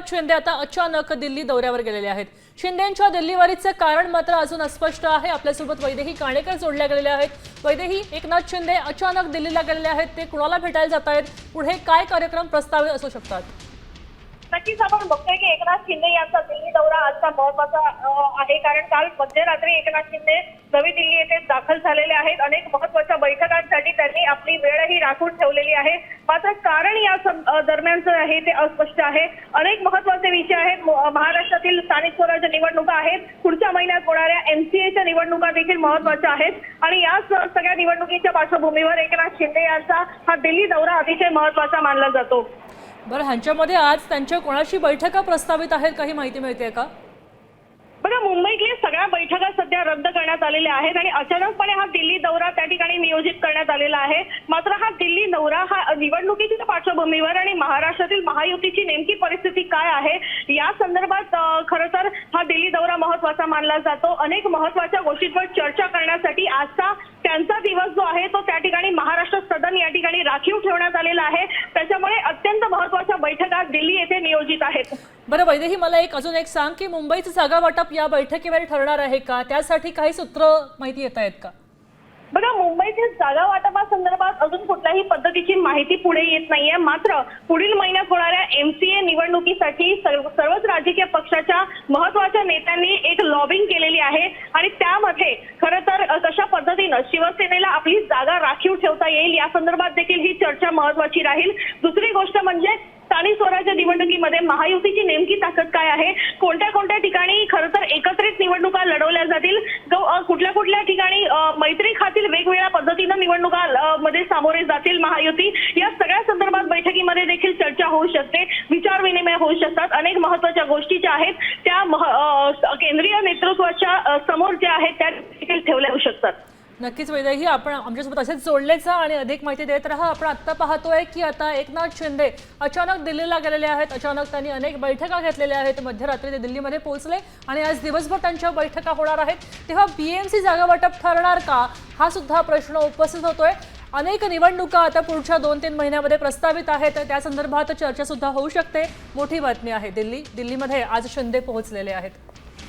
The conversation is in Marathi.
एकनाथ शिंदे आता अचानक दिल्ली दौऱ्यावर गेलेले आहेत. शिंदेच्या दिल्लीवारीचं कारण मात्र अजून अस्पष्ट आहे. आपल्यासोबत वैदेही काणेकर जोडल्या गेलेल्या आहेत. वैदेही एकनाथ शिंदे अचानक दिल्लीला गेलेले आहेत. ते कुणाला भेटायला जात आहेत पुढे काय कार्यक्रम प्रस्तावित असू शकतात? नक्कीच आपण बघतोय की एकनाथ शिंदे यांचा दिल्ली दौरा आजचा महत्त्वाचा आहे. कारण काल मध्यरात्री एकनाथ शिंदे नवी दिल्ली येथे दाखल झालेले आहेत. अनेक महत्त्वाच्या बैठकांसाठी त्यांनी आपली वेळही राखून ठेवलेली आहे. मात्र कारण या सं- दरम्यानचं आहे ते अस्पष्ट आहे. अनेक महत्त्वाचे विषय आहेत. म- महाराष्ट्रातील स्थानिक स्वराज्य निवडणुका आहेत. पुढच्या महिन्यात होणाऱ्या एमसीएच्या निवडणुका देखील महत्त्वाच्या आहेत. आणि या सगळ्या निवडणुकीच्या पार्श्वभूमीवर एकनाथ शिंदे यांचा हा दिल्ली दौरा अतिशय महत्त्वाचा मानला जातो. बरं ह्यांच्यामध्ये आज त्यांच्या कोणाशी बैठका प्रस्तावित आहेत काही माहिती मिळते का? बघा मुंबईतल्या सगळ्या बैठका सध्या रद्द करण्यात आलेल्या आहेत आणि अचानकपणे हा दिल्ली दौरा त्या ठिकाणी नियोजित करण्यात आलेला आहे. मात्र हा दिल्ली दौरा हा निवडणुकीच्या पार्श्वभूमीवर आणि महाराष्ट्रातील महायुतीची नेमकी परिस्थिती काय आहे या संदर्भात खरं तर हा दिल्ली दौरा महत्त्वाचा मानला जातो. अनेक महत्त्वाच्या गोष्टींवर चर्चा करण्यासाठी आजचा त्यांचा दिवस जो आहे तो त्या ठिकाणी महाराष्ट्र सदन या ठिकाणी राखीव ठेवण्यात आलेला आहे. त्याच्या बैठका दिल्ली येथे नियोजित आहेत. बरं वैदेही मला एक अजून एक सांग की मुंबईचं जागा वाटप या बैठकीवर ठरणार आहे का? त्यासाठी काही सूत्र माहिती येत आहेत का? बघा मुंबईतील जागा वाटपासंदर्भात अजून कुठल्याही पद्धतीची माहिती पुढे येत नाहीये. मात्र पुढील महिन्यात होणाऱ्या एमसीए निवडणुकीसाठी सर्व सर्वच राजकीय पक्षाच्या महत्त्वाच्या नेत्यांनी एक लॉबिंग केलेली आहे आणि त्यामध्ये खरं तर कशा पद्धतीनं शिवसेनेला आपली जागा राखीव ठेवता येईल या संदर्भात देखील ही चर्चा महत्वाची राहील. दुसरी गोष्ट म्हणजे स्थानिक स्वराज्य निवडणुकीमध्ये महायुतीची नेमकी ताकद काय आहे? कोणत्या कोणत्या ठिकाणी खरं तर एकत्रित निवडणुका लढवल्या जातील? कुठल्या कुठल्या ठिकाणी मैत्री खातील वेगवेगळ्या पद्धतीनं निवडणुका मध्ये सामोरे जातील महायुती? या सगळ्या संदर्भात बैठकीमध्ये देखील चर्चा होऊ शकते विचार विनिमय होऊ शकतात. अनेक महत्त्वाच्या गोष्टी ज्या आहेत त्या मह- केंद्रीय नेतृत्वाच्या समोर ज्या आहेत त्या देखील ठेवल्या होऊ शकतात. नक्कीच वैद्यही आपण आमच्यासोबत असेच जोडलेच आणि अधिक माहिती देत राहा. आपण आत्ता पाहतोय की आता एकनाथ शिंदे अचानक दिल्लीला गेलेले आहेत. अचानक त्यांनी अनेक बैठका घेतलेल्या आहेत. मध्यरात्री ते दिल्लीमध्ये पोहोचले आणि आज दिवसभर त्यांच्या बैठका होणार आहेत. तेव्हा बीएमसी जागा वाटप ठरणार का? हा सुद्धा प्रश्न उपस्थित होतोय. अनेक निवडणुका आता पुढच्या दोन तीन महिन्यामध्ये प्रस्तावित आहेत. त्या संदर्भात चर्चा सुद्धा होऊ शकते. मोठी बातमी आहे दिल्ली. दिल्लीमध्ये आज शिंदे पोहोचलेले आहेत.